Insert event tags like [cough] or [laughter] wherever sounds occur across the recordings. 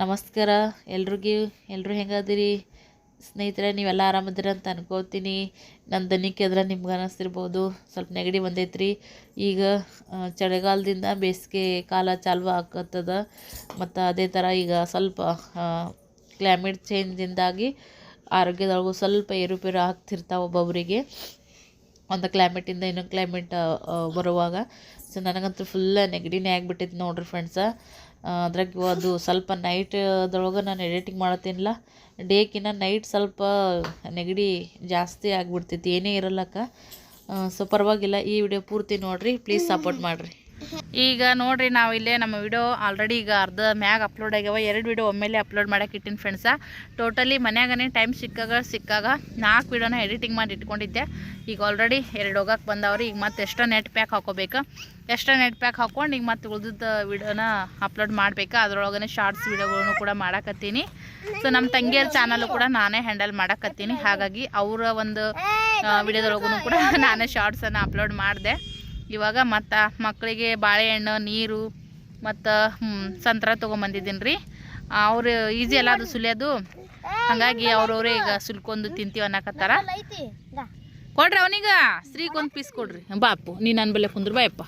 ನಮಸ್ಕಾರ. ಎಲ್ರಿಗೂ ಎಲ್ಲರೂ ಹೆಂಗದಿರಿ? ಸ್ನೇಹಿತರೆ, ನೀವೆಲ್ಲ ಆರಾಮದಿರ ಅಂತ ಅನ್ಕೋತೀನಿ ನನ್ನ ದನಿ ಅದ್ರ ನಿಮ್ಗೆ ಅನ್ನಿಸ್ತಿರ್ಬೋದು ಸ್ವಲ್ಪ ನೆಗಡಿ ಬಂದೈತ್ರಿ. ಈಗ ಚಳಿಗಾಲದಿಂದ ಬೇಸಿಗೆ ಕಾಲ ಚಾಲು ಆಗತ್ತದ ಮತ್ತು ಅದೇ ಥರ ಈಗ ಸ್ವಲ್ಪ ಕ್ಲೈಮೇಟ್ ಚೇಂಜಿಂದಾಗಿ ಆರೋಗ್ಯದೊಳಗೂ ಸ್ವಲ್ಪ ಏರುಪೇರು ಆಗ್ತಿರ್ತಾವೆ ಒಬ್ಬೊಬ್ಬರಿಗೆ ಒಂದು ಕ್ಲೈಮೇಟಿಂದ ಇನ್ನೊಂದು ಕ್ಲೈಮೇಟ್ ಬರುವಾಗ. ಸೊ ನನಗಂತೂ ಫುಲ್ ನೆಗಡಿನೇ ಆಗಿಬಿಟ್ಟಿತ್ತು ನೋಡ್ರಿ ಫ್ರೆಂಡ್ಸ ಅದ್ರಾಗ ಅದು ಸ್ವಲ್ಪ ನೈಟ್ದೊಳಗೆ ನಾನು ಎಡಿಟಿಂಗ್ ಮಾಡತ್ತೀನಿಲ್ಲ. ಡೇಕಿನ್ನ ನೈಟ್ ಸ್ವಲ್ಪ ನೆಗಡಿ ಜಾಸ್ತಿ ಆಗಿಬಿಡ್ತೈತಿ, ಏನೇ ಇರಲ್ಲಕ್ಕ. ಸೊ ಪರವಾಗಿಲ್ಲ, ಈ ವಿಡಿಯೋ ಪೂರ್ತಿ ನೋಡಿರಿ ಪ್ಲೀಸ್ ಸಪೋರ್ಟ್ ಮಾಡಿರಿ. ಈಗ ನೋಡ್ರಿ ನಾವು ಇಲ್ಲೇ ನಮ್ಮ ವಿಡಿಯೋ ಆಲ್ರೆಡಿ ಈಗ ಅರ್ಧ ಮ್ಯಾಗ ಅಪ್ಲೋಡ್ ಆಗ್ಯಾವ. ಎರಡು ವಿಡಿಯೋ ಒಮ್ಮೆಲೆ ಅಪ್ಲೋಡ್ ಮಾಡಕ್ಕೆ ಇಟ್ಟಿನಿ ಫ್ರೆಂಡ್ಸ ಟೋಟಲಿ ಮನ್ಯಾಗನೇ ಟೈಮ್ ಸಿಕ್ಕಾಗ ಸಿಕ್ಕಾಗ ನಾಲ್ಕು ವಿಡಿಯೋನ ಎಡಿಟಿಂಗ್ ಮಾಡಿ ಇಟ್ಕೊಂಡಿದ್ದೆ. ಈಗ ಆಲ್ರೆಡಿ ಎರಡು ಹೋಗಕ್ಕೆ ಬಂದವ್ರಿ. ಈಗ ಮತ್ತೆ ಎಷ್ಟೋ ನೆಟ್ ಪ್ಯಾಕ್ ಹಾಕೋಬೇಕು. ಎಷ್ಟೋ ನೆಟ್ ಪ್ಯಾಕ್ ಹಾಕ್ಕೊಂಡು ಈಗ ಮತ್ತೆ ಉಳಿದಿದ್ದ ವಿಡಿಯೋನ ಅಪ್ಲೋಡ್ ಮಾಡಬೇಕು. ಅದರೊಳಗನೆ ಶಾರ್ಟ್ಸ್ ವಿಡಿಯೋಗಳನ್ನು ಕೂಡ ಮಾಡಕತ್ತೀನಿ. ಸೊ ನಮ್ಮ ತಂಗಿಯರ ಚಾನಲ್ಲು ಕೂಡ ನಾನೇ ಹ್ಯಾಂಡಲ್ ಮಾಡಕತ್ತೀನಿ. ಹಾಗಾಗಿ ಅವರ ಒಂದು ವಿಡಿಯೋದೊಳಗೂ ಕೂಡ [laughs] ನಾನೇ ಶಾರ್ಟ್ಸನ್ನು ಅಪ್ಲೋಡ್ ಮಾಡಿದೆ. ಇವಾಗ ಮತ್ತು ಮಕ್ಕಳಿಗೆ ಬಾಳೆಹಣ್ಣು ನೀರು ಮತ್ತು ಸಂತ್ರ ತೊಗೊಂಬಂದಿದ್ದೀನಿ ರೀ ಅವರು ಈಸಿ ಅಲ್ಲ ಅದು ಸುಲಿಯೋದು. ಹಾಗಾಗಿ ಅವ್ರವ್ರೇ ಈಗ ಸುಲ್ಕೊಂಡು ತಿಂತೀವಿ ಅನ್ನಕತ್ತಾರ. ಕೊಡ್ರಿ ಅವನಿಗ. ಸ್ತ್ರೀಗೊಂದು ಒಂದು ಪೀಸ್ ಕೊಡ್ರಿ. ಬಾಪು ನೀ ನನ್ನ ಬಲ್ಲೆ ಕುಂದ್ರ ಬಾಯಪ್ಪ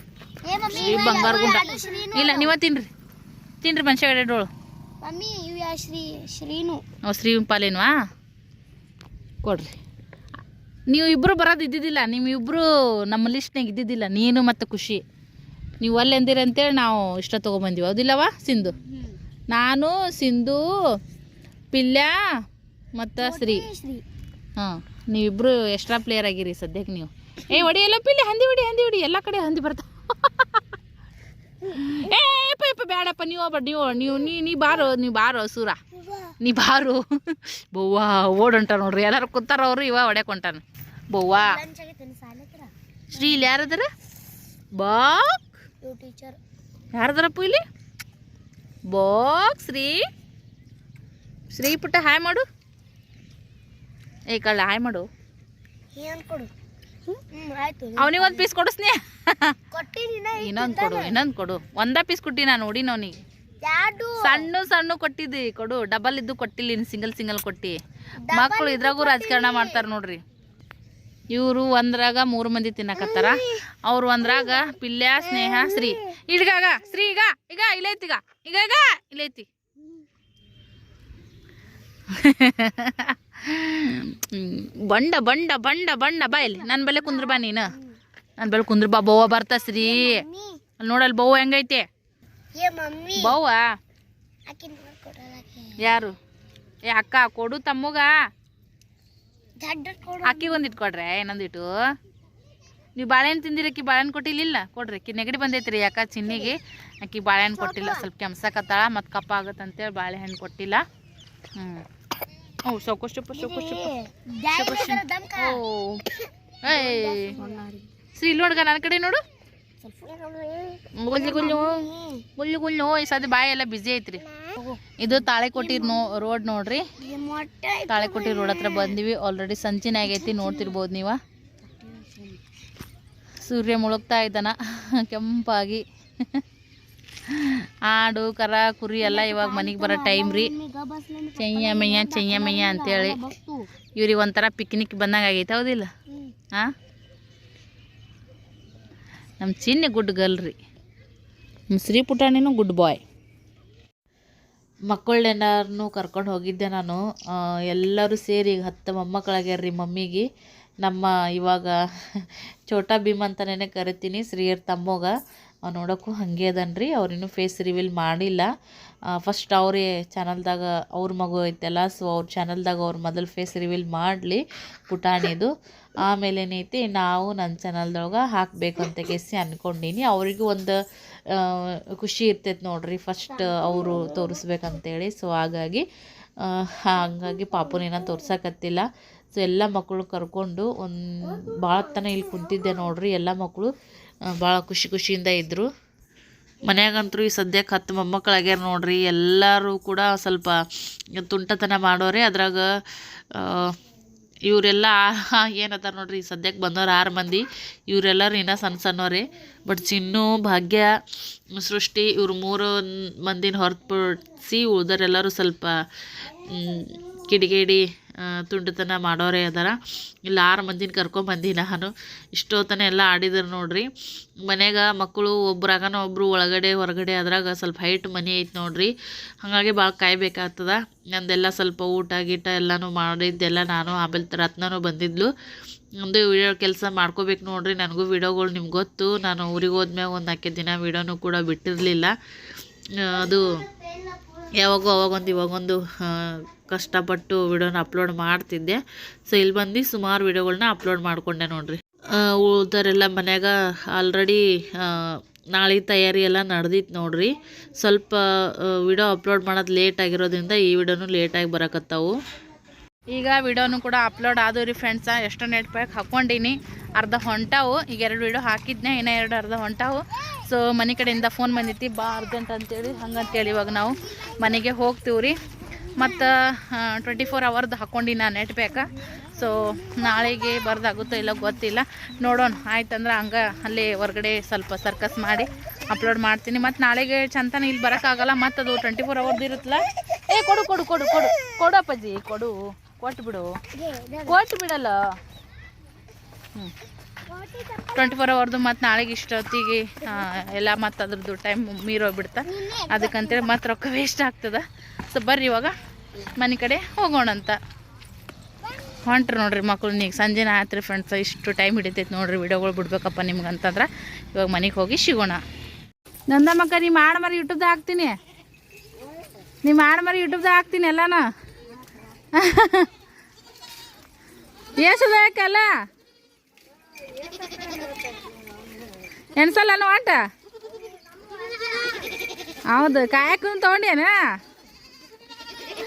ಶ್ರೀ ಬಂಗಾರ ಗುಂಡ. ಇಲ್ಲ ನೀವ ತಿನ್ರಿ. ತಿನ್ರಿ ಮನುಷ್ಯ ಶ್ರೀ ಶ್ರೀನು. ಪಾಲೇನ್ವಾ? ಕೊಡ್ರಿ. ನೀವು ಇಬ್ಬರು ಬರೋದು ಇದ್ದಿದ್ದಿಲ್ಲ ನೀವು ಇಬ್ಬರು ನಮ್ಮ ಲಿಸ್ಟ್ನಾಗ ಇದ್ದಿದ್ದಿಲ್ಲ, ನೀನು ಮತ್ತು ಖುಷಿ. ನೀವು ಅಲ್ಲಿ ಅಂತೇಳಿ ನಾವು ಇಷ್ಟ ತೊಗೊಂಬಂದಿವಿ. ಹೌದಿಲ್ಲವ, ಸಿಂಧು? ನಾನು, ಸಿಂಧು, ಪಿಲ್ಯ ಮತ್ತು ಶ್ರೀ. ಶ್ರೀ ಹಾಂ ನೀವಿಬ್ಬರು ಎಕ್ಸ್ಟ್ರಾ ಪ್ಲೇಯರ್ ಆಗಿರಿ ಸದ್ಯಕ್ಕೆ ನೀವು. ಏ ಹೊಡಿಯಲ್ಲ ಪಿಲ್ಯ, ಹಂದಿ ಬಿಡಿ ಹಂದಿ ಬಿಡಿ ಎಲ್ಲ ಕಡೆ ಹಂದಿ ಬರ್ತಾವ [laughs] ಏ ಯಪ್ಪ ಬೇಡಪ್ಪ ನೀವು ಒಬ್ಬ ನೀವು ನೀವು, ನೀ ನೀ ಬಾರೋ, ನೀವು ಬಾರೋ, ಸೂರ. ನೀ ಬಾರು. ಬವ್ವ, ಓಡೊಂಟಾರ ನೋಡ್ರಿ. ಎಲ್ಲಾರು ಕೂತಾರ ಅವ್ರು, ಇವ ಹೊಡ್ಯಾಕ ಹೊಂಟಾನ ಬವ್ವ. ಶ್ರೀ ಇಲ್ಲಿ ಯಾರದಾರ? ಬಾಕ್. ಯಾರದಾರಪ್ಪ ಇಲ್ಲಿ? ಬಾಕ್, ಶ್ರೀ. ಶ್ರೀ ಪುಟ್ಟ, ಹಾಯ್ ಮಾಡು. ಏ, ಕಳ್ಳ, ಹಾಯ್ ಮಾಡು. ಕೊಡು ಹ್ಮ್ ಆಯ್ತು. ಅವನಿಗೆ ಒಂದು ಪೀಸ್ ಕೊಡಿಸ್ನಿ ಇನ್ನೊಂದ್ ಇನ್ನೊಂದು ಕೊಡು ಇನ್ನೊಂದು ಕೊಡು. ಒಂದ ಪೀಸ್ ಕೊಟ್ಟಿ ನಾನು ನೋಡಿ ಅವನಿಗೆ. ಸಣ್ಣ ಸಣ್ಣ ಕೊಟ್ಟಿದ್ದಿ. ಕೊಡು ಡಬಲ್ ಇದ್ದು ಕೊಟ್ಟಿಲ್ಲ ಇನ್ನು ಸಿಂಗಲ್ ಸಿಂಗಲ್ ಕೊಟ್ಟಿ. ಮಕ್ಕಳು ಇದ್ರಾಗೂ ರಾಜಕಾರಣ ಮಾಡ್ತಾರೆ ನೋಡ್ರಿ. ಇವರು ಒಂದ್ರಾಗ ಮೂರು ಮಂದಿ ತಿನ್ನಕತ್ತಾರ. ಅವ್ರು ಒಂದ್ರಾಗ ಪಿಲ್ಯ ಸ್ನೇಹ ಶ್ರೀ. ಇಡ್ಗಾಗ ಶ್ರೀ ಈಗ ಈಗ ಇಲ್ಲೈತಿ ಈಗ. ಈಗ ಇಲ್ಲೈತಿ. [laughs] ಬಂಡ ಬಂಡ ಬಂಡ ಬಂಡ ಬಾ ಇಲ್ಲಿ. ನನ್ನ ಬಲ್ಲೆ ಕುಂದ್ರ ಬಾ ನೀನು. ನನ್ನ ಬಲ್ಲಿ ಕುಂದ್ರ ಬಾ ಬವ್ವ ಬರ್ತಾ ಶ್ರೀ ಅಲ್ಲಿ ನೋಡಲ್ಲಿ ಬವ್ವ ಹೆಂಗೈತೆ? ಬವ್ವ ಯಾರು? ಏ ಅಕ್ಕ ಕೊಡು ತಮ್ಮಗ. ಅಕ್ಕಿ ಕೊಡು. ಅಕ್ಕಿಗೆ ಒಂದು ಇಟ್ಟು ನೀವು ಬಾಳೆಹಣ್ಣು ತಿಂದಿರಕ್ಕಿ ಬಾಳೆಹಣ್ಣು ಕೊಟ್ಟಿಲ್ಲ ಕೊಡ್ರಿ ಅಕ್ಕಿ ನೆಗಡಿ ಬಂದೈತ್ರಿ ಯಾಕ ಚಿನ್ನಿಗೆ. ಅಕ್ಕಿ ಬಾಳೆಹಣ್ಣು ಕೊಟ್ಟಿಲ್ಲ ಸ್ವಲ್ಪ ಕೆಮ್ಸಕತ್ತಾಳ ಮತ್ತು ಕಪ್ಪ ಆಗತ್ತಂತೇಳಿ ಬಾಳೆಹಣ್ಣು ಕೊಟ್ಟಿಲ್ಲ. ಹ್ಞೂ ಓ ದಮ್ಕ ಓ ಏಯ್ ಶ್ರೀ ಇಲ್ಲಿ ನೋಡ್ಗ ನನ್ನ ಕಡೆ ನೋಡು. ಗುಲ್ಲು ಗುಲ್ಲು. ಗುಲ್ಲು ಗುಲ್ಲು. ಈ ಸದ್ಯ ಬಾಯಿ ಎಲ್ಲ ಬಿಸಿ ಐತ್ರಿ. ಇದು ತಾಳೆಕೋಟಿ ನೋ ರೋಡ್ ನೋಡ್ರಿ. ತಾಳೆ ತಾಳೆಕೋಟಿ ರೋಡ್ ಹತ್ರ ಬಂದಿವಿ. ಆಲ್ರೆಡಿ ಸಂಚಿನ ಆಗೈತಿ ನೋಡ್ತಿರ್ಬೋದು ನೀವು. ಸೂರ್ಯ ಮುಳುಗ್ತಾ ಇದ್ದಾನ. ಕೆಂಪಾಗಿ. ಆಡು ಕರ ಕುರಿ ಎಲ್ಲ ಇವಾಗ ಮನೆಗೆ ಬರೋ ಟೈಮ್ ರೀ. ಚೆಯ್ಯ ಮಯ್ಯ ಚೆಯ್ಯ ಮಯ್ಯ ಅಂತೇಳಿ. ಇವ್ರಿಗೆ ಒಂಥರ ಪಿಕ್ನಿಕ್ ಬಂದಂಗೆ ಆಗೈತೆ ಹೌದಿಲ್ಲ? ಹಾಂ ನಮ್ಮ ಚಿನ್ನೆ ಗುಡ್ ಗರ್ಲ್ ರೀ. ನಮ್ಮ ಶ್ರೀ ಪುಟಾಣಿನೂ ಗುಡ್ ಬಾಯ್. ಮಕ್ಕಳನ್ನೆಲ್ಲರನ್ನೂ ಕರ್ಕೊಂಡು ಹೋಗಿದ್ದೆ ನಾನು. ಆ, ಎಲ್ಲರೂ ಸೇರಿ ಈಗ ಹತ್ತು ಮೊಮ್ಮಕ್ಕಳಾಗ್ಯಾರ ರೀ ಮಮ್ಮಿಗೆ. ನಮ್ಮ ಇವಾಗ [laughs] ಛೋಟಾ ಭೀಮ್ ಅಂತಲೇ ಕರಿತೀನಿ ಶ್ರೀಯರ್ ತಮ್ಮಗ. ನೋಡೋಕ್ಕೂ ಹಾಗೆ ಅದನ್ರಿ ಅವ್ರಿನ್ನೂ ಫೇಸ್ ರಿವೀಲ್ ಮಾಡಿಲ್ಲ. ಫಸ್ಟ್ ಅವರೇ ಚಾನಲ್ದಾಗ ಅವ್ರ ಮಗು ಐತಲ್ಲ ಸೊ ಅವ್ರ ಚಾನಲ್ದಾಗ ಅವ್ರ ಮೊದಲು ಫೇಸ್ ರಿವೀಲ್ ಮಾಡಲಿ ಪುಟಾಣಿದು. ಆಮೇಲೆ ಏನೈತಿ, ನಾವು ನನ್ನ ಚಾನಲ್ದೊಳಗೆ ಹಾಕಬೇಕು ಅಂತ ಕೇಸಿ ಅಂದ್ಕೊಂಡೀನಿ ಅವರಿಗೂ ಒಂದು ಖುಷಿ ಇರ್ತೈತೆ ನೋಡ್ರಿ ಫಸ್ಟ್ ಅವರು ತೋರಿಸ್ಬೇಕಂತೇಳಿ. ಸೊ ಹಾಗಾಗಿ ಹಾಗಾಗಿ ಪಾಪುನೇನ ತೋರ್ಸಕತ್ತಿಲ್ಲ. ಸೊ ಎಲ್ಲ ಮಕ್ಕಳು ಕರ್ಕೊಂಡು ಒಂದು ಭಾಳ ತನ ಇಲ್ಲಿ ಕುಂತಿದ್ದೆ ನೋಡ್ರಿ. ಎಲ್ಲ ಮಕ್ಕಳು ಭಾಳ ಖುಷಿ ಖುಷಿಯಿಂದ ಇದ್ದರು ಮನ್ಯಾಗಂತೂ ಈ ಸದ್ಯಕ್ಕೆ ಹತ್ತು ಮೊಮ್ಮಕ್ಕಳಾಗ್ಯಾರ ನೋಡ್ರಿ. ಎಲ್ಲರೂ ಕೂಡ ಸ್ವಲ್ಪ ತುಂಟತನ ಮಾಡೋರೆ. ಅದ್ರಾಗ ಇವರೆಲ್ಲ ಏನದ ನೋಡ್ರಿ ಸದ್ಯಕ್ಕೆ ಬಂದವ್ರು ಆರು ಮಂದಿ. ಇವರೆಲ್ಲರೂ ಇನ್ನೂ ಸಣ್ಣ ಸಣ್ಣವ್ರೆ ಬಟ್ ಚಿನ್ನು, ಭಾಗ್ಯ, ಸೃಷ್ಟಿ ಇವ್ರು ಮೂರು ಮಂದಿನ ಹೊರತುಪಡಿಸಿ ಉಳ್ದರೆಲ್ಲರೂ ಸ್ವಲ್ಪ ಕಿಡಿಗೇಡಿ ತುಂಟತನ ಮಾಡೋರೇ ಅದಾರ. ಇಲ್ಲಿ ಆರು ಮಂದಿನ ಕರ್ಕೊಂಬಂದಿ ನಾನು. ಇಷ್ಟೊತ್ತನ ಎಲ್ಲ ಆಡಿದ್ರು ನೋಡ್ರಿ. ಮನೆಗೆ ಮಕ್ಕಳು ಒಬ್ರಾಗನ ಒಬ್ಬರು ಒಳಗಡೆ ಹೊರಗಡೆ ಅದ್ರಾಗ ಸ್ವಲ್ಪ ಹೈಟ್ ಮನೆ ಐತೆ ನೋಡ್ರಿ. ಹಾಗಾಗಿ ಭಾಳ ಕಾಯ್ಬೇಕಾಗ್ತದ. ನಂದೆಲ್ಲ ಸ್ವಲ್ಪ ಊಟ ಗೀಟ ಎಲ್ಲನೂ ಮಾಡಿದ್ದೆಲ್ಲ ನಾನು, ಆಮೇಲೆ ರತ್ನನೂ ಬಂದಿದ್ಲು. ಒಂದು ವಿಡಿಯೋ ಕೆಲಸ ಮಾಡ್ಕೋಬೇಕು ನೋಡ್ರಿ. ನನಗೂ ವಿಡಿಯೋಗಳು ನಿಮ್ಗೆ ಗೊತ್ತು. ನಾನು ಊರಿಗೆ ಹೋದ್ಮ್ಯಾಗ ಒಂದು ನಾಲ್ಕೈದು ದಿನ ವಿಡಿಯೋನೂ ಕೂಡ ಬಿಟ್ಟಿರಲಿಲ್ಲ. ಅದು ಯಾವಾಗೋ ಅವಾಗೊಂದು, ಇವಾಗೊಂದು ಕಷ್ಟಪಟ್ಟು ವಿಡಿಯೋನ ಅಪ್ಲೋಡ್ ಮಾಡ್ತಿದ್ದೆ. ಸೊ ಇಲ್ಲಿ ಬಂದು ಸುಮಾರು ವಿಡಿಯೋಗಳನ್ನ ಅಪ್ಲೋಡ್ ಮಾಡಿಕೊಂಡೆ ನೋಡಿರಿ. ಉಳ್ದರೆಲ್ಲ ಮನೆಯಾಗ ಆಲ್ರೆಡಿ ನಾಳೆ ತಯಾರಿ ಎಲ್ಲ ನಡೆದಿತ್ತು ನೋಡ್ರಿ. ಸ್ವಲ್ಪ ವಿಡಿಯೋ ಅಪ್ಲೋಡ್ ಮಾಡೋದು ಲೇಟ್ ಆಗಿರೋದ್ರಿಂದ ಈ ವಿಡಿಯೋನು ಲೇಟಾಗಿ ಬರಕತ್ತಾವು. ಈಗ ವಿಡಿಯೋನು ಕೂಡ ಅಪ್ಲೋಡ್ ಆದವು ರೀ ಫ್ರೆಂಡ್ಸ ಎಷ್ಟೋ ನೆಟ್ ಪ್ಯಾಕ್ ಹಾಕ್ಕೊಂಡಿನಿ ಅರ್ಧ ಹೊಂಟಾವು. ಈಗ ಎರಡು ವಿಡಿಯೋ ಹಾಕಿದ್ನೆ ಇನ್ನೂ ಎರಡು ಅರ್ಧ ಹೊಂಟಾವು. ಸೊ ಮನೆ ಕಡೆಯಿಂದ ಫೋನ್ ಬಂದಿತ್ತು ಬಾ ಅರ್ಜೆಂಟ್ ಅಂತೇಳಿ, ಹಂಗಂತೇಳಿ ಇವಾಗ ನಾವು ಮನೆಗೆ ಹೋಗ್ತೀವಿ ರೀ. ಮತ್ತು ಟ್ವೆಂಟಿ ಫೋರ್ ಅವರ್ದು ಹಾಕ್ಕೊಂಡು ನಾನು ನೆಟ್ ಪ್ಯಾಕ ಸೊ ನಾಳೆಗೆ ಬರ್ದಾಗುತ್ತೋ ಇಲ್ಲ ಗೊತ್ತಿಲ್ಲ. ನೋಡೋಣ, ಆಯ್ತಂದ್ರೆ ಹಂಗೆ ಅಲ್ಲಿ ಹೊರಗಡೆ ಸ್ವಲ್ಪ ಸರ್ಕಸ್ ಮಾಡಿ ಅಪ್ಲೋಡ್ ಮಾಡ್ತೀನಿ. ಮತ್ತು ನಾಳೆಗೆ ಚಂತನ ಇಲ್ಲಿ ಬರೋಕ್ಕಾಗಲ್ಲ, ಮತ್ತು ಅದು ಟ್ವೆಂಟಿ ಫೋರ್ ಅವರ್ದು ಇರುತ್ತಲ್ಲ? ಏ, ಕೊಡು ಕೊಡು ಕೊಡು ಕೊಡು. ಕೊಡು ಅಪ್ಪಾಜಿ, ಕೊಡು. ಕೊಟ್ಟು ಬಿಡು. ಕೊಟ್ಟು ಬಿಡಲ್ಲ. ಹ್ಞೂ ಟ್ವೆಂಟಿ ಫೋರ್ ಅವರ್ದು ಮತ್ತು ನಾಳೆಗೆ ಇಷ್ಟೊತ್ತಿಗೆ ಎಲ್ಲ ಮತ್ತು ಅದ್ರದ್ದು ಟೈಮ್ ಮೀರೋಗ್ಬಿಡ್ತಾ ಅದಕ್ಕಂತೇಳಿ ಮತ್ತು ರೊಕ್ಕ ವೇಸ್ಟ್ ಆಗ್ತದೆ. ಸೊ ಬರ್ರಿ ಇವಾಗ ಮನೆ ಕಡೆ ಹೋಗೋಣ ಅಂತ. ಹೊಂಟ್ರಿ ನೋಡ್ರಿ ಮಕ್ಳು ನೀವು ಸಂಜೆನ ಆಯ್ತು ರೀ ಫ್ರೆಂಡ್ಸ್ ಇಷ್ಟು ಟೈಮ್ ಹಿಡಿತೈತೆ ನೋಡ್ರಿ, ವಿಡಿಯೋಗಳು ಬಿಡ್ಬೇಕಪ್ಪ ನಿಮ್ಗೆ ಅಂತಂದ್ರೆ. ಇವಾಗ ಮನೆಗೆ ಹೋಗಿ ಸಿಗೋಣ. ನಂದಮ್ಮಕ್ಕ, ನೀ ಮಾಡಿ ಮರಿ ಯೂಟ್ಯೂಬ್ದಾಗ ಹಾಕ್ತೀನಿ. ನೀ ಮಾಡಿ ಮರಿ ಯೂಟ್ಯೂಬ್ದಾಗ ಹಾಕ್ತೀನಿ ಎಲ್ಲಾನ. [laughs] ಎಷ್ಟು ಯಾಕಲ್ಲ ಎಣ್ಸಲ್ಲ ಆಟ? ಹೌದು ಕಾಯಕ್ಕೂ ತೊಗೊಂಡೇನ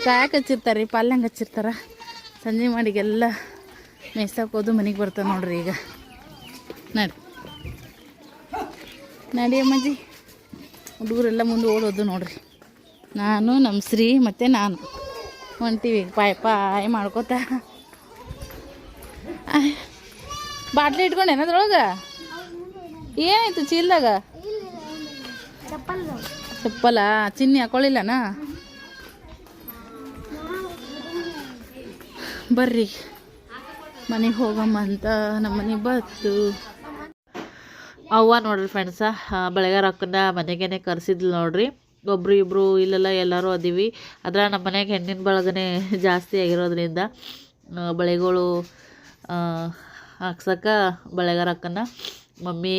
ಕಾಯಕ್ಕೆ ಹಚ್ಚಿರ್ತಾರೆ ಪಲ್ಯಂಗೆ ಹಚ್ಚಿರ್ತಾರ? ಸಂಜೆ ಮಾಡಿಗೆಲ್ಲ ಮೇಯ್ಸಕ್ಕೆ ಹೋದು ಮನೆಗೆ ಬರ್ತಾವೆ ನೋಡ್ರಿ ಈಗ. ನಡಿ. ನಡಿ ಅಮ್ಮಾಜಿ ಹುಡುಗರೆಲ್ಲ ಮುಂದೆ ಓಡೋದು ನೋಡ್ರಿ. ನಾನು ನಮ್ಮ ಶ್ರೀ ಮತ್ತು ನಾನು. ಹೊಂಟೀವಿ, ಪಾಯ್ ಪಾಯ್ ಮಾಡ್ಕೋತ. ಬಾಟ್ಲಿ ಇಟ್ಕೊಂಡೇನ ಅದ್ರೊಳಗೆ? ಏನಾಯ್ತು ಚೀಲ್ದಾಗ? ಚಪ್ಪಲ? ಚಿನ್ನಿ ಹಾಕೊಳ್ಳಿಲ್ಲನ? ಬರ್ರಿ. ಮನೆಗೆ ಹೋಗಮ್ಮ ಅಂತ ನಮ್ಮ ಮನೆಗೆ ಬತ್ತು ಅವ್ವ ನೋಡ್ರಿ ಫ್ರೆಂಡ್ಸ ಬೆಳಗಾರ ಅಕ್ಕನ ಮನೆಗೇನೆ ಕರೆಸಿದ್ಲು ನೋಡ್ರಿ. ಒಬ್ರು ಇಬ್ಬರು ಇಲ್ಲೆಲ್ಲ ಎಲ್ಲರೂ ಅದೀವಿ. ಆದ್ರೆ ನಮ್ಮ ಮನೆಗೆ ಹೆಣ್ಣಿನ ಬಳಗನೆ ಜಾಸ್ತಿ ಆಗಿರೋದ್ರಿಂದ ಬಳೆಗಳು ಆ, ಹಾಕ್ಸಕ್ಕ ಬೆಳಗಾರ ಅಕ್ಕನ ಮಮ್ಮಿ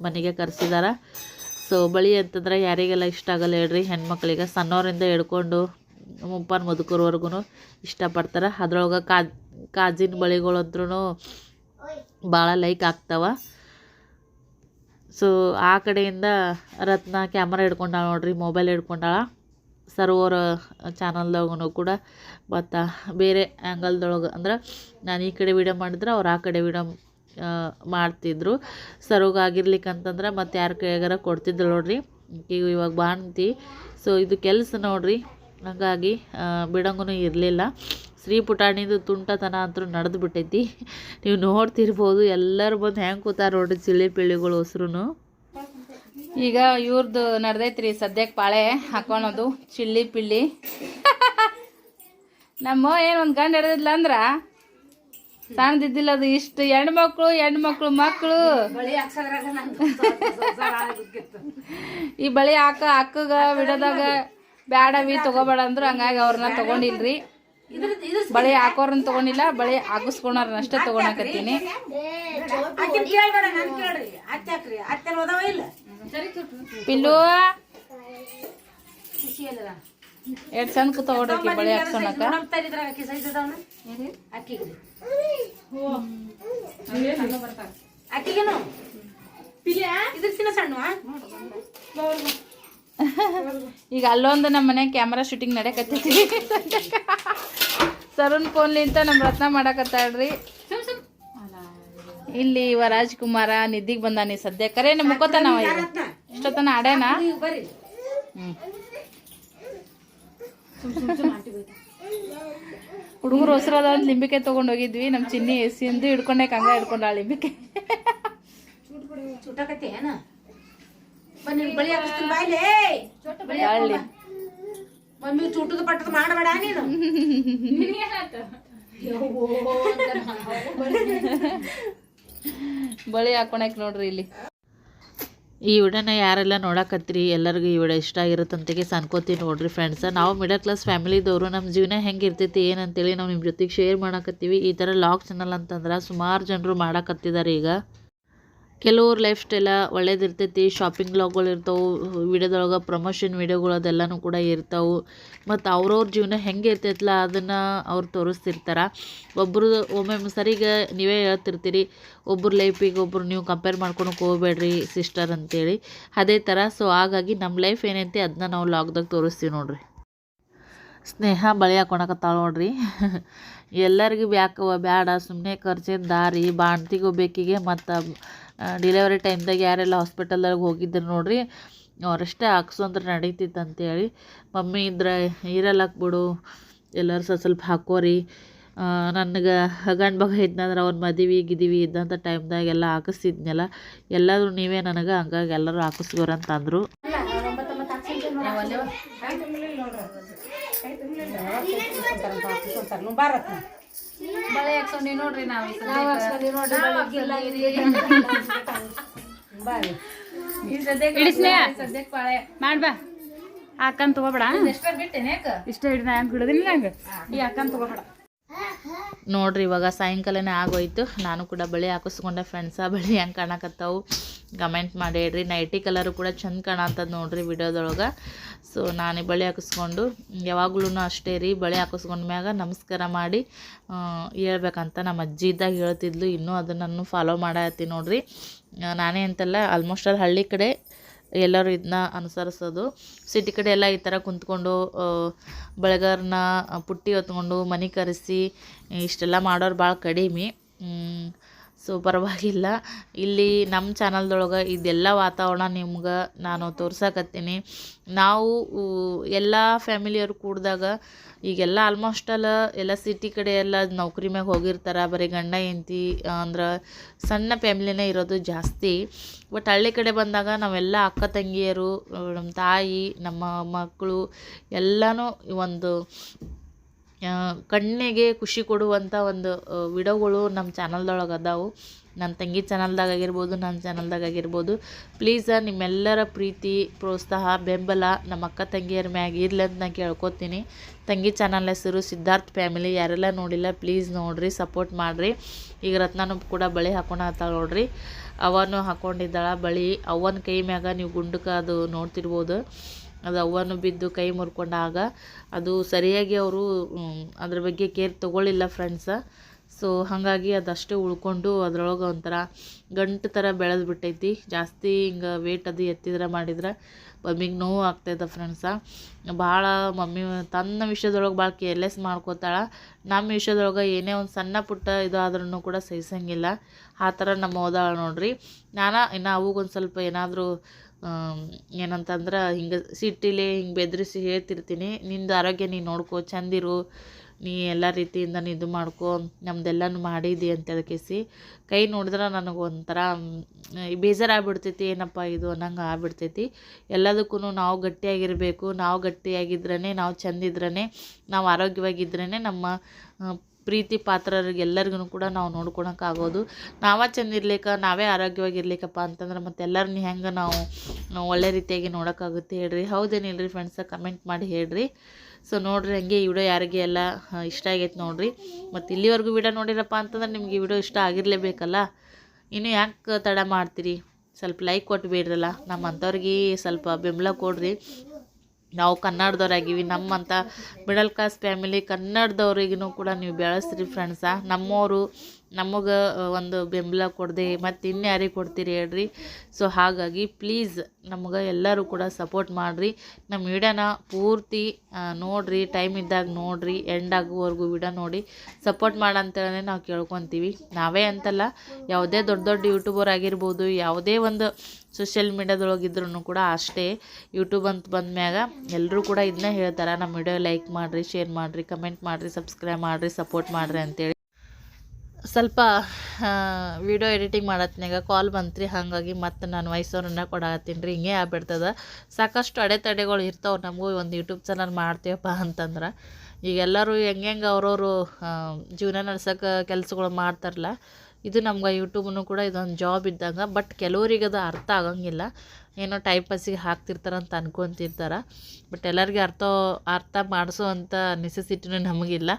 ಮನೆಗೆ ಕರೆಸಿದಾರ. ಸೊ ಬಳಿ ಅಂತಂದ್ರೆ ಯಾರಿಗೆಲ್ಲ ಇಷ್ಟ ಆಗಲ್ಲ ಹೇಳ್ರಿ. ಹೆಣ್ಮಕ್ಳಿಗೆ ಸಣ್ಣವರಿಂದ ಹಿಡ್ಕೊಂಡು ಮುಂಪಾನ ಮುದುಕರವರೆಗೂ ಇಷ್ಟಪಡ್ತಾರೆ. ಅದ್ರೊಳಗೆ ಕಾ ಕಾಜಿನ ಬಳಿಗಳಂದ್ರೂ ಭಾಳ ಲೈಕ್ ಆಗ್ತಾವ. ಸೊ ಆ ಕಡೆಯಿಂದ ರತ್ನ ಕ್ಯಾಮ್ರಾ ಹಿಡ್ಕೊಂಡಾಳ ನೋಡ್ರಿ ಮೊಬೈಲ್ ಹಿಡ್ಕೊಂಡಾಳ. ಸರ್ವರ್ ಚಾನಲ್ದಾಗೂ ಕೂಡ ಮತ್ತು ಬೇರೆ ಆ್ಯಂಗಲ್ದೊಳಗೆ ಅಂದ್ರೆ ನಾನು ಈ ಕಡೆ ವೀಡಿಯೋ ಮಾಡಿದ್ರೆ ಅವ್ರು ಆ ಕಡೆ ವೀಡಿಯೋ ಮಾಡ್ತಿದ್ರು. ಸರ್ವ್ಗೆ ಆಗಿರ್ಲಿಕ್ಕಂತಂದ್ರೆ ಮತ್ತು ಯಾರ ಕೈಯಾಗಾರ ಕೊಡ್ತಿದ್ರು ನೋಡ್ರಿ. ಈಗ ಇವಾಗ ಬಾಣ್ತಿ ಸೊ ಇದು ಕೆಲಸ ನೋಡ್ರಿ. ಹಾಗಾಗಿ ಬಿಡಂಗೂ ಇರಲಿಲ್ಲ. ಶ್ರೀ ಪುಟಾಣಿದು ತುಂಟತನ ಅಂತೂ ನಡೆದು ಬಿಟ್ಟೈತಿ. [laughs] ನೀವು ನೋಡ್ತಿರ್ಬೋದು. ಎಲ್ಲರೂ ಬಂದು ಹೆಂಗೆ ಕೂತಾರೆ ನೋಡ್ರಿ ಚಿಳಿ ಪಿಳಿಗಳು ಹೊಸ್ರು ಈಗ ಇವ್ರದ್ದು ನಡ್ದೈತ್ರಿ ಸದ್ಯಕ್ಕೆ ಪಾಳೆ ಹಾಕೊಳೋದು ಚಿಳ್ಳಿ ಪಿಳ್ಳಿ [laughs] ನಮ್ಮ ಏನು ಒಂದು ಗಂಡು ಹಿಡಿದಿಲ್ಲ ಅಂದ್ರ? ಸಣ್ಣದಿದ್ದಿಲ್ಲ ಅದು ಇಷ್ಟು ಹೆಣ್ಮಕ್ಳು ಹೆಣ್ಮಕ್ಳು ಮಕ್ಕಳು ಈ ಬಳಿ ಹಾಕ ಅಕ್ಕಗ ಬಿಡೋದಾಗ ಬ್ಯಾಡವಿ ತಗೋಬೇಡ ಅಂದ್ರು ಹಂಗಾಗಿ ಅವ್ರನ್ನ ತಗೊಂಡಿಲ್ರಿ. ಬಳಿ ಹಾಕೋರನ್ನ ತಗೊಂಡಿಲ್ಲ ಬಳಿ ಹಾಕಿಸ್ಕೊಳೋರ್ನ ಅಷ್ಟೇ ತಗೊಳಕತ್ತೀನಿ. ಪಿಲ್ಲು. ಎರಡು ಚಂದ ಬಳಿ ಹಾಕ್ಸೋಣಕ ಈಗ ಅಲ್ಲೊಂದು ನಮ್ಮ ಮನೆ ಕ್ಯಾಮ್ರಾ ಶೂಟಿಂಗ್ ನಡೆಯಕತ್ತೈತಿ ಸರುಣ್ ಫೋನ್ಲಿಂತ ನಮ್ಮ ರತ್ನ ಮಾಡಕತ್ತಾಳ್ರಿ. ಇಲ್ಲಿ ಇವ ರಾಜ್ಕುಮಾರ ನಿದ್ದಿಗೆ ಬಂದಾನಿ ಸದ್ಯ. ಕರೆ ಮುಕ್ಕೋತಾನ ಅವ ಈಗ ಇಷ್ಟೊತ್ತನ ಆಡ್ಯಾನ ಹುಡುಗರು ಹೊಸರಾದ ಒಂದ್ ಲಿಂಬಿಕೆ ತಗೊಂಡ್ ಹೋಗಿದ್ವಿ. ನಮ್ಮ ಚಿನ್ನಿ ಸಿಂದು ಹಿಡ್ಕೊಂಡೆ ಕಂಗ ಹಿಡ್ಕೊಂಡ ಲಿಂಬಿಕೆ. ಹಳ್ಳಿ ಮಮ್ಮಿ ಚೂಟದ ಪಟ್ಟದ ಮಾಡಬೇಡ ನೀನು. [laughs] [laughs] ಬಳಿ ಹಾಕೊಳಕ್ ನೋಡ್ರಿ ಇಲ್ಲಿ. ಈ ವಿಡಿಯೋನ ಯಾರೆಲ್ಲ ನೋಡಕತ್ತೀರಿ, ಎಲ್ಲರಿಗೂ ಈ ವಿಡಿಯೋ ಇಷ್ಟ ಆಗಿರುತ್ತಂತೆಗೆ ಅನ್ಕೋತೀನಿ ನೋಡ್ರಿ ಫ್ರೆಂಡ್ಸ್ ನಾವು ಮಿಡಲ್ ಕ್ಲಾಸ್ ಫ್ಯಾಮಿಲಿದವರು ನಮ್ಮ ಜೀವನ ಹೆಂಗೆ ಇರ್ತೈತಿ, ಏನಂತೇಳಿ ನಾವು ನಿಮ್ಮ ಜೊತೆಗೆ ಶೇರ್ ಮಾಡಕತ್ತೀವಿ. ಈ ಥರ ಲಾಗ್ ಚಾನಲ್ ಅಂತಂದ್ರೆ ಸುಮಾರು ಜನರು ಮಾಡಕತ್ತಿದ್ದಾರೆ ಈಗ. ಕೆಲವ್ರ ಲೈಫ್ ಸ್ಟೈಲ ಒಳ್ಳೇದಿರ್ತೈತಿ ಶಾಪಿಂಗ್ ಲಾಗ್ಗಳು ಇರ್ತವೆ, ವಿಡಿಯೋದೊಳಗೆ ಪ್ರಮೋಷನ್ ವಿಡಿಯೋಗಳು ಅದೆಲ್ಲನೂ ಕೂಡ ಇರ್ತವೆ. ಮತ್ತು ಅವ್ರವ್ರ ಜೀವನ ಹೆಂಗೆ ಇರ್ತೈತಲ್ಲ ಅದನ್ನು ಅವ್ರು ತೋರಿಸ್ತಿರ್ತಾರೆ. ಒಬ್ಬರು ಒಮ್ಮೊಮ್ಮೆ ಸರಿಗೆ ನೀವೇ ಹೇಳ್ತಿರ್ತೀರಿ ಒಬ್ಬರ ಲೈಫಿಗೆ ಒಬ್ರು ನೀವು ಕಂಪೇರ್ ಮಾಡ್ಕೊಳಕ್ಕೆ ಹೋಗ್ಬೇಡ್ರಿ ಸಿಸ್ಟರ್ ಅಂತೇಳಿ. ಅದೇ ಥರ ಸೊ ಹಾಗಾಗಿ ನಮ್ಮ ಲೈಫ್ ಏನೈತಿ ಅದನ್ನ ನಾವು ಲಾಗ್ದಾಗ ತೋರಿಸ್ತೀವಿ ನೋಡಿರಿ. ಸ್ನೇಹ ಬಳಿ ಹಾಕೊಳಕತ್ತಾಳ ನೋಡ್ರಿ. [laughs] ಎಲ್ಲರಿಗೂ ಬ್ಯಾಕವ ಬ್ಯಾಡ ಸುಮ್ಮನೆ ಖರ್ಚಿನ ದಾರಿ, ಬಾಣ್ತಿಗೂ ಬೇಕಿಗೆ ಮತ್ತು ಡಿಲೆವರಿ ಟೈಮ್ದಾಗ ಯಾರೆಲ್ಲ ಹಾಸ್ಪಿಟಲ್ದಾಗ ಹೋಗಿದ್ರು ನೋಡ್ರಿ ಅವರಷ್ಟೇ ಹಾಕ್ಸೋಂದ್ರೆ ನಡೀತಿತ್ತು ಅಂತೇಳಿ ಮಮ್ಮಿ ಇದ್ರೆ ಇರಲ್ಲಕ್ ಬಿಡು ಎಲ್ಲರೂ ಸ್ವಲ್ಪ ಸ್ವಲ್ಪ ಹಾಕೋರಿ ನನಗೆ ಗಂಡು ಮಗ ಇದ್ನಂದ್ರೆ ಅವ್ನ ಮದುವೆ ಗಿದಿವಿ ಇದ್ದಂಥ ಟೈಮ್ದಾಗೆಲ್ಲ ಹಾಕಿಸ್ತಿದ್ನಲ್ಲ ಎಲ್ಲರೂ ನೀವೇ ನನಗೆ ಹಂಗಾಗಿ ಎಲ್ಲರೂ ಅಂತ ಅಂದರು ಬಳೆ ಹಾಕ್ಸ್ಕೊಂಡಿ ನೋಡ್ರಿ ನಾವು ಸದ್ಯಕ್ಕೆ. ಬಳೆ ಮಾಡ್ಬಾ ಅಕ್ಕನ್ ತಗೋಬೇಡ. ಇಷ್ಟ ಹಿಡಿದ ಹಿಡಿದಿಲ್ಲ ನಂಗೆ. ಈ ಅಕ್ಕನ್ ತಗೋಬೇಡ. ನೋಡ್ರಿ ಇವಾಗ ಸಾಯಂಕಾಲನೇ ಆಗೋಯ್ತು. ನಾನು ಕೂಡ ಬಳೆ ಹಾಕಿಸ್ಕೊಂಡೆ. ಫ್ರೆಂಡ್ಸ ಬಳಿ ಹೆಂಗೆ ಕಾಣಕತ್ತಾವು. ಕಮೆಂಟ್ ಮಾಡಿ ಹೇಳ್ರಿ. ನೈಟಿ ಕಲರು ಕೂಡ ಚಂದ ಕಾಣತ್ತದ ನೋಡ್ರಿ ವಿಡಿಯೋದೊಳಗೆ. ಸೊ ನಾನು ಬಳೆ ಹಾಕಿಸ್ಕೊಂಡು ಯಾವಾಗ್ಲೂ ಅಷ್ಟೇ ರೀ, ಬಳೆ ಹಾಕಿಸ್ಕೊಂಡ ಮ್ಯಾಗ ನಮಸ್ಕಾರ ಮಾಡಿ ಹೇಳ್ಬೇಕಂತ ನಮ್ಮ ಅಜ್ಜಿ ಇದ್ದಾಗ ಹೇಳ್ತಿದ್ಲು. ಇನ್ನೂ ಅದನ್ನು ಫಾಲೋ ಮಾಡತ್ತಿ ನೋಡ್ರಿ. ನಾನೇ ಅಂತಲ್ಲ ಆಲ್ಮೋಸ್ಟ್ ಅಲ್ಲಿ ಹಳ್ಳಿ ಕಡೆ ಎಲ್ಲರೂ ಇದನ್ನ ಅನುಸರಿಸೋದು. ಸಿಟಿ ಕಡೆ ಎಲ್ಲ ಈ ಥರ ಕುಂತ್ಕೊಂಡು ಬೆಳಗಾರನ್ನ ಪುಟ್ಟಿ ಹೊತ್ಕೊಂಡು ಮನೆ ಕರೆಸಿ, ಇಷ್ಟೆಲ್ಲ ಮಾಡೋರು ಭಾಳ ಕಡಿಮೆ. ಸೊ ಪರವಾಗಿಲ್ಲ. ಇಲ್ಲಿ ನಮ್ಮ ಚಾನಲ್ದೊಳಗೆ ಇದೆಲ್ಲ ವಾತಾವರಣ ನಿಮ್ಗೆ ನಾನು ತೋರ್ಸಕತ್ತೀನಿ. ನಾವು ಎಲ್ಲ ಫ್ಯಾಮಿಲಿಯವರು ಕೂಡಿದಾಗ ಈಗೆಲ್ಲ ಆಲ್ಮೋಸ್ಟ್ ಅಲ್ಲ ಎಲ್ಲ ಸಿಟಿ ಕಡೆ ಎಲ್ಲ ನೌಕರಿ ಮ್ಯಾಗ ಹೋಗಿರ್ತಾರೆ. ಬರೀ ಗಂಡ, ಹೆಂಡ್ತಿ ಅಂದ್ರೆ ಸಣ್ಣ ಫ್ಯಾಮಿಲಿನೇ ಇರೋದು ಜಾಸ್ತಿ. ಬಟ್ ಹಳ್ಳಿ ಕಡೆ ಬಂದಾಗ ನಾವೆಲ್ಲ ಅಕ್ಕ ತಂಗಿಯರು, ನಮ್ಮ ತಾಯಿ, ನಮ್ಮ ಮಕ್ಕಳು ಎಲ್ಲನೂ ಒಂದು ಕಣ್ಣಿಗೆ ಖುಷಿ ಕೊಡುವಂಥ ಒಂದು ವಿಡಿಯೋಗಳು ನಮ್ಮ ಚಾನಲ್ದೊಳಗೆ ಅದಾವು. ನನ್ನ ತಂಗಿ ಚಾನಲ್ದಾಗ ಆಗಿರ್ಬೋದು ನನ್ನ ಚಾನಲ್ದಾಗ ಆಗಿರ್ಬೋದು. ಪ್ಲೀಸ ನಿಮ್ಮೆಲ್ಲರ ಪ್ರೀತಿ, ಪ್ರೋತ್ಸಾಹ, ಬೆಂಬಲ ನಮ್ಮ ಅಕ್ಕ ತಂಗಿಯರ ಮ್ಯಾಗ ಇರಲಿ ಅಂತ ನಾನು ಕೇಳ್ಕೊತೀನಿ. ತಂಗಿ ಚಾನಲ್ ಹೆಸರು ಸಿದ್ಧಾರ್ಥ್ ಫ್ಯಾಮಿಲಿ. ಯಾರೆಲ್ಲ ನೋಡಿಲ್ಲ, ಪ್ಲೀಸ್ ನೋಡಿರಿ, ಸಪೋರ್ಟ್ ಮಾಡಿರಿ. ಈಗ ರತ್ನನೂ ಕೂಡ ಬಳೆ ಹಾಕೊಳತ್ತಾಳ ನೋಡ್ರಿ. ಅವನು ಹಾಕೊಂಡಿದ್ದಾಳ ಬಳಿ. ಅವನ ಕೈ ಮ್ಯಾಗ ನೀವು ಗುಂಡಕ್ಕೆ ಅದು ನೋಡ್ತಿರ್ಬೋದು. ಅದು ಅವ್ವನು ಬಿದ್ದು ಕೈ ಮುರ್ಕೊಂಡಾಗ ಅದು ಸರಿಯಾಗಿ ಅವರು ಅದ್ರ ಬಗ್ಗೆ ಕೇರ್ ತಗೊಳ್ಳಿಲ್ಲ ಫ್ರೆಂಡ್ಸ ಸೊ ಹಾಗಾಗಿ ಅದಷ್ಟೇ ಉಳ್ಕೊಂಡು ಅದ್ರೊಳಗೆ ಒಂಥರ ಗಂಟು ಥರ ಬೆಳೆದು ಬಿಟ್ಟೈತಿ. ಜಾಸ್ತಿ ಹಿಂಗೆ ವೇಟ್ ಅದು ಎತ್ತಿದ್ರೆ ಮಾಡಿದ್ರೆ ಮಮ್ಮಿಗೆ ನೋವು ಆಗ್ತೈತೆ ಫ್ರೆಂಡ್ಸ ಭಾಳ ಮಮ್ಮಿ ತನ್ನ ವಿಷಯದೊಳಗೆ ಭಾಳ ಕೇರ್ಲೆಸ್ ಮಾಡ್ಕೋತಾಳೆ. ನಮ್ಮ ವಿಷಯದೊಳಗೆ ಏನೇ ಒಂದು ಸಣ್ಣ ಪುಟ್ಟ ಇದು ಕೂಡ ಸಹಿಸಂಗಿಲ್ಲ. ಆ ಥರ ನಮ್ಮ ಓದಾಳ ನೋಡ್ರಿ. ನಾನು ಇನ್ನು ಅವಾಗೊಂದು ಸ್ವಲ್ಪ ಏನಾದರೂ ಏನಂತಂದ್ರೆ ಹಿಂಗೆ ಸಿಟ್ಟಿಲಿ ಹಿಂಗೆ ಬೆದರಿಸಿ ಹೇಳ್ತಿರ್ತೀನಿ, ನಿಂದು ಆರೋಗ್ಯ ನೀನು ನೋಡ್ಕೋ, ಚಂದಿರು, ನೀ ಎಲ್ಲ ರೀತಿಯಿಂದ ಇದು ಮಾಡ್ಕೊ, ನಮ್ದೆಲ್ಲನೂ ಮಾಡಿದಿ ಅಂತ ಅದಕ್ಕೆಸಿ ಕೈ ನೋಡಿದ್ರೆ ನನಗೆ ಒಂಥರ ಬೇಜಾರಾಗ್ಬಿಡ್ತೈತಿ, ಏನಪ್ಪ ಇದು ಅನ್ನಂಗೆ ಆಗ್ಬಿಡ್ತೈತಿ. ಎಲ್ಲದಕ್ಕೂ ನಾವು ಗಟ್ಟಿಯಾಗಿರಬೇಕು, ನಾವು ಗಟ್ಟಿಯಾಗಿದ್ರೇ ನಾವು ಚೆಂದಿದ್ರೇ ನಾವು ಆರೋಗ್ಯವಾಗಿದ್ರೇ ನಮ್ಮ ಪ್ರೀತಿ ಪಾತ್ರರಿಗೆ ಎಲ್ಲರಿಗೂ ಕೂಡ ನಾವು ನೋಡ್ಕೊಳಕ್ಕಾಗೋದು. ನಾವೇ ಚೆಂದ ಇರ್ಲಿಕ್ಕೆ, ನಾವೇ ಆರೋಗ್ಯವಾಗಿರ್ಲಿಕ್ಕಪ್ಪ ಅಂತಂದ್ರೆ ಮತ್ತೆ ಎಲ್ಲರನ್ನ ಹೆಂಗೆ ನಾವು ಒಳ್ಳೆ ರೀತಿಯಾಗಿ ನೋಡೋಕ್ಕಾಗುತ್ತೆ ಹೇಳ್ರಿ. ಹೌದೇನಿಲ್ಲರಿ ಫ್ರೆಂಡ್ಸ ಕಮೆಂಟ್ ಮಾಡಿ ಹೇಳ್ರಿ. ಸೊ ನೋಡ್ರಿ ಹಂಗೆ ಈ ವಿಡಿಯೋ ಯಾರಿಗೆ ಎಲ್ಲ ಇಷ್ಟ ಆಗೈತೆ ನೋಡ್ರಿ. ಮತ್ತು ಇಲ್ಲಿವರೆಗೂ ವಿಡಿಯೋ ನೋಡಿರಪ್ಪ ಅಂತಂದ್ರೆ ನಿಮ್ಗೆ ಈ ವಿಡಿಯೋ ಇಷ್ಟ ಆಗಿರಲೇಬೇಕಲ್ಲ. ಇನ್ನು ಯಾಕೆ ತಡ ಮಾಡ್ತೀರಿ? ಸ್ವಲ್ಪ ಲೈಕ್ ಕೊಟ್ಟು ಬಿಡ್ರಲ್ಲ ನಮ್ಮಂಥವ್ರಿಗೆ ಸ್ವಲ್ಪ ಬೆಂಬಲ ಕೊಡ್ರಿ. ನಾವು ಕನ್ನಡದವ್ರಾಗಿವಿ ನಮ್ಮಂಥ ಮಿಡಲ್ ಕ್ಲಾಸ್ ಫ್ಯಾಮಿಲಿ ಕನ್ನಡದವ್ರಿಗೂ ಕೂಡ ನೀವು ಬೆಳೆಸ್ರಿ ಫ್ರೆಂಡ್ಸ ನಮ್ಮವರು ನಮಗೆ ಒಂದು ಬೆಂಬಲ ಕೊಡದೆ, ಮತ್ತು ಇನ್ಯಾರಿಗೆ ಕೊಡ್ತೀರಿ ಹೇಳ್ರಿ. ಸೊ ಹಾಗಾಗಿ ಪ್ಲೀಸ್ ನಮ್ಗೆ ಎಲ್ಲರೂ ಕೂಡ ಸಪೋರ್ಟ್ ಮಾಡಿರಿ. ನಮ್ಮ ವಿಡಿಯೋನ ಪೂರ್ತಿ ನೋಡಿರಿ ಟೈಮ್ ಇದ್ದಾಗ ನೋಡಿರಿ ಎಂಡ್ ಆಗುವವರೆಗೂ ವಿಡಿಯೋ ನೋಡಿ. ಸಪೋರ್ಟ್ ಮಾಡಂತೇಳಿ ನಾವು ಕೇಳ್ಕೊತೀವಿ. ನಾವೇ ಅಂತಲ್ಲ, ಯಾವುದೇ ದೊಡ್ಡ ದೊಡ್ಡ ಯೂಟ್ಯೂಬರ್ ಆಗಿರ್ಬೋದು, ಯಾವುದೇ ಒಂದು ಸೋಷಿಯಲ್ ಮೀಡ್ಯಾದೊಳಗಿದ್ರು ಕೂಡ ಅಷ್ಟೇ. ಯೂಟ್ಯೂಬ್ ಅಂತ ಬಂದ್ಮ್ಯಾಗ ಎಲ್ಲರೂ ಕೂಡ ಇದನ್ನೇ ಹೇಳ್ತಾರೆ ನಮ್ಮ ವಿಡಿಯೋ ಲೈಕ್ ಮಾಡಿರಿ ಶೇರ್ ಮಾಡಿರಿ ಕಮೆಂಟ್ ಮಾಡಿರಿ ಸಬ್ಸ್ಕ್ರೈಬ್ ಮಾಡಿರಿ ಸಪೋರ್ಟ್ ಮಾಡಿರಿ ಅಂತೇಳಿ. ಸ್ವಲ್ಪ ವಿಡಿಯೋ ಎಡಿಟಿಂಗ್ ಮಾಡತ್ನಾಗ ಕಾಲ್ ಬಂತ್ರಿ, ಹಾಗಾಗಿ ಮತ್ತೆ ನಾನು ವಯಸ್ಸವ್ರನ್ನ ಕೊಡತ್ತೀನಿ ರೀ, ಹಿಂಗೆ ಆಗ್ಬಿಡ್ತದ. ಸಾಕಷ್ಟು ಅಡೆತಡೆಗಳು ಇರ್ತಾವೆ ನಮಗೂ, ಒಂದು ಯೂಟ್ಯೂಬ್ ಚಾನಲ್ ಮಾಡ್ತೀವಪ್ಪ ಅಂತಂದ್ರೆ. ಈಗ ಎಲ್ಲರೂ ಹೆಂಗೆ ಅವ್ರವರು ಜೀವನ ನಡ್ಸೋಕೆ ಕೆಲಸಗಳು ಮಾಡ್ತಾರಲ್ಲ ಇದು ನಮ್ಗೆ ಯೂಟ್ಯೂಬ್ನು ಕೂಡ ಇದೊಂದು ಜಾಬ್ ಇದ್ದಂಗೆ ಬಟ್ ಕೆಲವರಿಗೆ ಅದು ಅರ್ಥ ಆಗಂಗಿಲ್ಲ. ಏನೋ ಟೈಮ್ ಪಾಸಿಗೆ ಹಾಕ್ತಿರ್ತಾರೆ ಅಂತ ಅನ್ಕೊಂತಿರ್ತಾರೆ. ಬಟ್ ಎಲ್ಲರಿಗೆ ಅರ್ಥ ಅರ್ಥ ಮಾಡಿಸೋ ಮಾಡಿಸೋವಂಥ ನೆಸೆಸಿಟಿನೂ ನಮಗಿಲ್ಲ.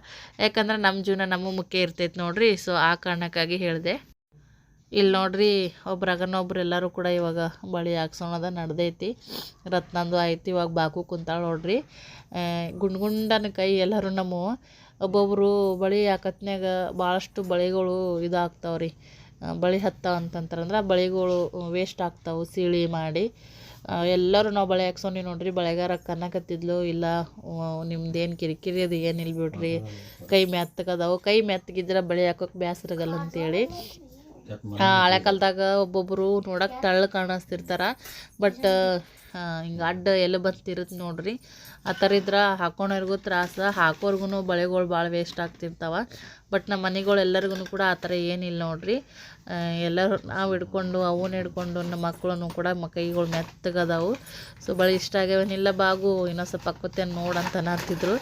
ಯಾಕಂದ್ರೆ ನಮ್ಮ ಜೀವನ ನಮ್ಮ ಮುಖ್ಯ ಇರ್ತೈತೆ ನೋಡ್ರಿ ಸೊ ಆ ಕಾರಣಕ್ಕಾಗಿ ಹೇಳಿದೆ. ಇಲ್ಲಿ ನೋಡ್ರಿ, ಒಬ್ರಾಗನೊಬ್ರು ಎಲ್ಲರೂ ಕೂಡ ಇವಾಗ ಬಳಿ ಹಾಕ್ಸೋಣದ ನಡೆದೈತಿ. ರತ್ನಂದು ಐತಿ ಇವಾಗ ಬಾಕು ಕುಂತಾಳೆ ನೋಡ್ರಿ. ಗುಂಡ್ ಗುಂಡನ ಕೈ ಎಲ್ಲರೂ ನಮ್ಮ ಒಬ್ಬೊಬ್ಬರು ಬಳೆ ಹಾಕತ್ನ್ಯಾಗ ಭಾಳಷ್ಟು ಬಳೆಗಳು ಇದಾಗ್ತಾವೆ ರೀ ಬಳೆ ಹತ್ತಾವ ಅಂತಂತಾರಂದ್ರೆ ಬಳೆಗಳು ವೇಸ್ಟ್ ಆಗ್ತಾವೆ ಸೀಳಿ ಮಾಡಿ. ಎಲ್ಲರೂ ನಾವು ಬಳೆ ಹಾಕ್ಸೋನಿ ನೋಡ್ರಿ, ಬಳೆಗಾರ ಕನ್ನಕತ್ತಿದ್ಲು ಇಲ್ಲ ನಿಮ್ದೇನು ಕಿರಿಕಿರಿ ಅದು ಏನಿಲ್ಲ ಬಿಡ್ರಿ. ಕೈ ಮೆತ್ತಗದಾವು ಕೈ ಮೆತ್ತಗಿದ್ರೆ ಬಳೆ ಹಾಕೋಕೆ ಬೇಸರಾಗಲ್ಲ ಅಂತೇಳಿ. ಹಳೆ ಕಾಲದಾಗ ಒಬ್ಬೊಬ್ಬರು ನೋಡಕ್ಕೆ ತಳ್ಳ ಕಾಣಿಸ್ತಿರ್ತಾರ. ಬಟ್ ಹಿಂಗೆ ಅಡ್ಡ ಎಲ್ಲ ಬಂತಿರುತ್ತೆ ನೋಡ್ರಿ. ಆ ಥರ ಇದ್ರೆ ಹಾಕೋಣವ್ರಿಗೂ ತ್ರಾಸ ಹಾಕೋರ್ಗು ಬಳೆಗಳು ಭಾಳ ವೇಸ್ಟ್ ಆಗ್ತಿರ್ತಾವ. ಬಟ್ ನಮ್ಮ ಮನೆಗಳು ಎಲ್ಲರಿಗೂ ಕೂಡ ಆ ಥರ ಏನಿಲ್ಲ ನೋಡ್ರಿ. ಎಲ್ಲರೂ ನಾವು ಹಿಡ್ಕೊಂಡು ಅವನ್ನ ಹಿಡ್ಕೊಂಡು ನಮ್ಮ ಮಕ್ಕಳನ್ನು ಕೂಡ ಕೈಗಳು ಮೆತ್ತಗದಾವು. ಸೊ ಬಳೆ ಇಷ್ಟ ಆಗ್ಯಾವನಿಲ್ಲ ಬಾಗು ಇನ್ನೊಂದು ಸ್ವಲ್ಪ ಹಾಕೋತೇನೆ ನೋಡಂತ ಅನ್ನತ್ತಿದ್ರು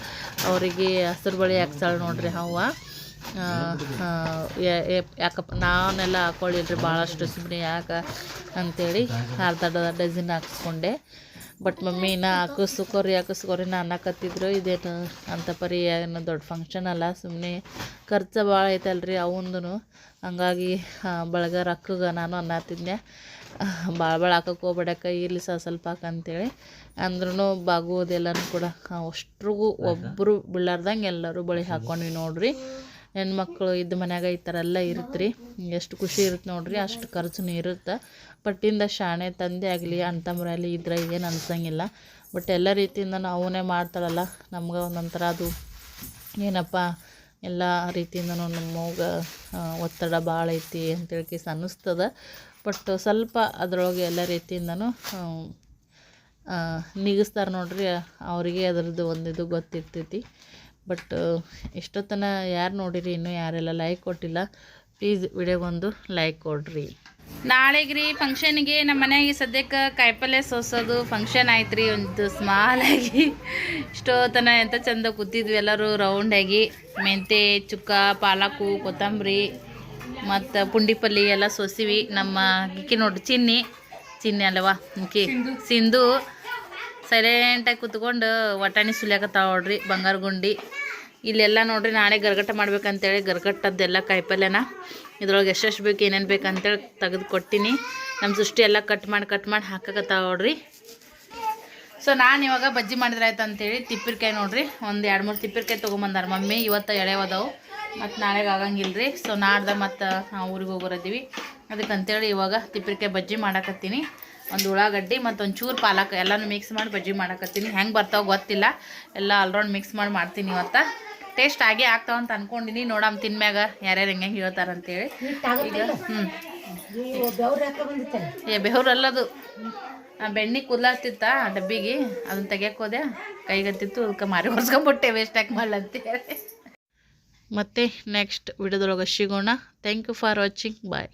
ಅವರಿಗೆ ಹಸಿರು ಬಳೆ ಹಾಕ್ಸಾಳೆ ನೋಡ್ರಿ ಯಾ- ಯಾಕಪ್ಪ ನಾನೆಲ್ಲ ಹಾಕೊಳ್ಳಿಲ್ರಿ ಭಾಳಷ್ಟು ಸುಮ್ಮನೆ ಯಾಕೆ ಅಂಥೇಳಿ ಅರ್ಧ ಡಜನ್ ಹಾಕಿಸ್ಕೊಂಡೆ. ಬಟ್ ಮಮ್ಮಿ, ನಾ ಹಾಕಿಸ್ಕೋರಿ ಹಾಕಿಸ್ಕೋರಿ, ನಾ ಅನ್ನಕತ್ತಿದ್ರು. ಇದೇನು ಅಂತ ಪರಿ ಏನು ದೊಡ್ಡ ಫಂಕ್ಷನ್ ಅಲ್ಲ ಸುಮ್ಮನೆ ಖರ್ಚು ಭಾಳ ಐತಲ್ರಿ ಅವಂದೂ ಹಂಗಾಗಿ ಬಳಗ ರೊಕ್ಕಗೆ ನಾನು ಅನ್ನತ್ತಿದ್ದೆ ಭಾಳ ಭಾಳ ಹಾಕಕ್ಕೆ ಹೋಗ್ಬೇಡಕ್ಕ ಇಲ್ಲಿ ಸಹ ಸ್ವಲ್ಪ ಹಾಕಂತೇಳಿ ಅಂದ್ರೂ ಬಾಗುವುದೆಲ್ಲನೂ ಕೂಡ, ಅಷ್ಟ್ರಿಗೂ ಒಬ್ಬರು ಬೀಳಾರ್ದಂಗೆ ಎಲ್ಲರೂ ಬಳಿ ಹಾಕ್ಕೊಂಡ್ವಿ ನೋಡ್ರಿ. ಹೆಣ್ಮಕ್ಳು ಇದ್ದ ಮನ್ಯಾಗ ಈ ಥರ ಎಲ್ಲ ಇರುತ್ತೆ ರೀ ಎಷ್ಟು ಖುಷಿ ಇರುತ್ತೆ ನೋಡ್ರಿ, ಅಷ್ಟು ಖರ್ಚುನು ಇರುತ್ತೆ. ಪಟ್ಟಿಂದ ಶಾಣೆ ತಂದೆ ಆಗಲಿ ಅಣ್ಣ ತಮ್ಮರಲ್ಲಿ ಇದ್ರೆ ಏನು ಅನ್ಸಂಗಿಲ್ಲ. ಬಟ್ ಎಲ್ಲ ರೀತಿಯಿಂದ ಅವನೇ ಮಾಡ್ತಾಳಲ್ಲ, ನಮ್ಗೆ ಒಂದೊಂಥರ ಅದು ಏನಪ್ಪ, ಎಲ್ಲ ರೀತಿಯಿಂದ ನಮಗೆ ಒತ್ತಡ ಭಾಳ ಐತಿ ಅಂತೇಳಿ ಕೇಸ್ ಅನ್ನಿಸ್ತದೆ. ಬಟ್ ಸ್ವಲ್ಪ ಅದರೊಳಗೆ ಎಲ್ಲ ರೀತಿಯಿಂದನೂ ನಿಗಿಸ್ತಾರೆ ನೋಡ್ರಿ, ಅವರಿಗೆ ಅದರದ್ದು ಒಂದಿದು ಗೊತ್ತಿರ್ತೈತಿ. ಬಟ್ ಇಷ್ಟೊತ್ತನ ಯಾರು ನೋಡಿರಿ? ಇನ್ನೂ ಯಾರೆಲ್ಲ ಲೈಕ್ ಕೊಟ್ಟಿಲ್ಲ ಪ್ಲೀಸ್ ವಿಡಿಯೋಗೊಂದು ಲೈಕ್ ಕೊಡ್ರಿ. ನಾಳೆಗೆ ರೀ ಫಂಕ್ಷನ್ಗೆ ನಮ್ಮ ಮನೆಯಾಗೆ ಸದ್ಯಕ್ಕೆ ಕಾಯಿಪಲ್ಯ ಸೋಸೋದು ಫಂಕ್ಷನ್ ಆಯ್ತು ರೀ ಒಂದು ಸ್ಮಾಲ್ ಆಗಿ ಇಷ್ಟೊತ್ತನ ಎಂತ ಚಂದ ಕೂತಿದ್ವಿ ಎಲ್ಲರೂ ರೌಂಡಾಗಿ ಮೆಂತೆ ಚುಕ್ಕ ಪಾಲಕು ಕೊತ್ತಂಬರಿ ಮತ್ತು ಪುಂಡಿ ಪಲ್ಯ ಎಲ್ಲ ಸೋಸಿವಿ. ನಮ್ಮ ಗಿಕ್ಕಿ ನೋಡಿ ಚಿನ್ನಿ. ಚಿನ್ನಿ ಅಲ್ಲವಾ? ಸಿಂಧು. ಸೈಲೆಂಟಾಗಿ ಕುತ್ಕೊಂಡು ವಟಾಣಿ ಸುಲಿಯಾಕತ್ತಾವ ನೋಡ್ರಿ, ಬಂಗಾರ ಗುಂಡಿ. ಇಲ್ಲೆಲ್ಲ ನೋಡ್ರಿ ನಾಳೆ ಗರ್ಗಟ್ಟ ಮಾಡ್ಬೇಕಂತೇಳಿ ಗರ್ಗಟ್ಟದ್ದೆಲ್ಲ ಕಾಯಿಪಲ್ಯನ. ಇದ್ರೊಳಗೆ ಎಷ್ಟೆಷ್ಟು ಬೇಕು, ಏನೇನು ಬೇಕಂತೇಳಿ ತೆಗೆದು ಕೊಟ್ಟಿನಿ ನಮ್ಮ ಸೃಷ್ಟಿ ಎಲ್ಲ ಕಟ್ ಮಾಡಿ ಕಟ್ ಮಾಡಿ ಹಾಕಕತ್ತಾವ ನೋಡ್ರಿ. ಸೊ ನಾನು ಇವಾಗ ಬಜ್ಜಿ ಮಾಡಿದ್ರೆ ಆಯ್ತು ಅಂತೇಳಿ ತಿಪ್ಪಿರ್ಕಾಯಿ ನೋಡ್ರಿ. ಒಂದು ಎರಡು ಮೂರು ತಿಪ್ಪಿರ್ಕಾಯಿ ತೊಗೊಂಬಂದಾರ ಮಮ್ಮಿ. ಇವತ್ತು ಎಳೆವದವು ಮತ್ತು ನಾಳೆಗೆ ಆಗಂಗಿಲ್ಲ ರೀ ಸೊ ನಾಡ್ದ ಮತ್ತು ಊರಿಗೆ ಅದಕ್ಕೆ ಅದಕ್ಕಂತೇಳಿ ಇವಾಗ ತಿಪ್ಪಿರ್ಕಾಯಿ ಬಜ್ಜಿ ಮಾಡಾಕತ್ತೀನಿ. ಒಂದು ಉಳ್ಳಾಗಡ್ಡಿ ಮತ್ತು ಒಂದು ಚೂರು ಪಾಲಕ್ ಎಲ್ಲನೂ ಮಿಕ್ಸ್ ಮಾಡಿ ಬಜ್ಜಿ ಮಾಡಕತ್ತೀನಿ. ಹೆಂಗೆ ಬರ್ತಾವೆ ಗೊತ್ತಿಲ್ಲ. ಎಲ್ಲ ಆಲ್ರೌಂಡ್ ಮಿಕ್ಸ್ ಮಾಡಿ ಮಾಡ್ತೀನಿ ಇವತ್ತು. ಟೇಸ್ಟ್ ಆಗೇ ಆಗ್ತಾವ ಅಂತ ಅನ್ಕೊಂಡಿನಿ. ನೋಡಮ್ ತಿನ್ಮ್ಯಾಗ ಯಾರ್ಯಾರು ಹೆಂಗೆ ಹೇಳ್ತಾರಂತೇಳಿ. ಈಗ ಹ್ಞೂ ಏ ಬೆವ್ರಲ್ಲದು ಬೆಣ್ಣೆ ಆ ಡಬ್ಬಿಗೆ. ಅದನ್ನು ತೆಗಿಯಕ್ಕೆ ಹೋದೆ. ಕೈಗತ್ತಿತ್ತು. ಅದಕ್ಕೆ ಮಾರಿ ಹೊರ್ಸ್ಕೊಂಬಿಟ್ಟೆ ವೇಸ್ಟ್ ಯಾಕೆ ಮಾಡಂತೇಳಿ ಮತ್ತೆ ನೆಕ್ಸ್ಟ್ ವಿಡಿಯೋದೊಳಗೆ ಸಿಗೋಣ. Thank you for watching bye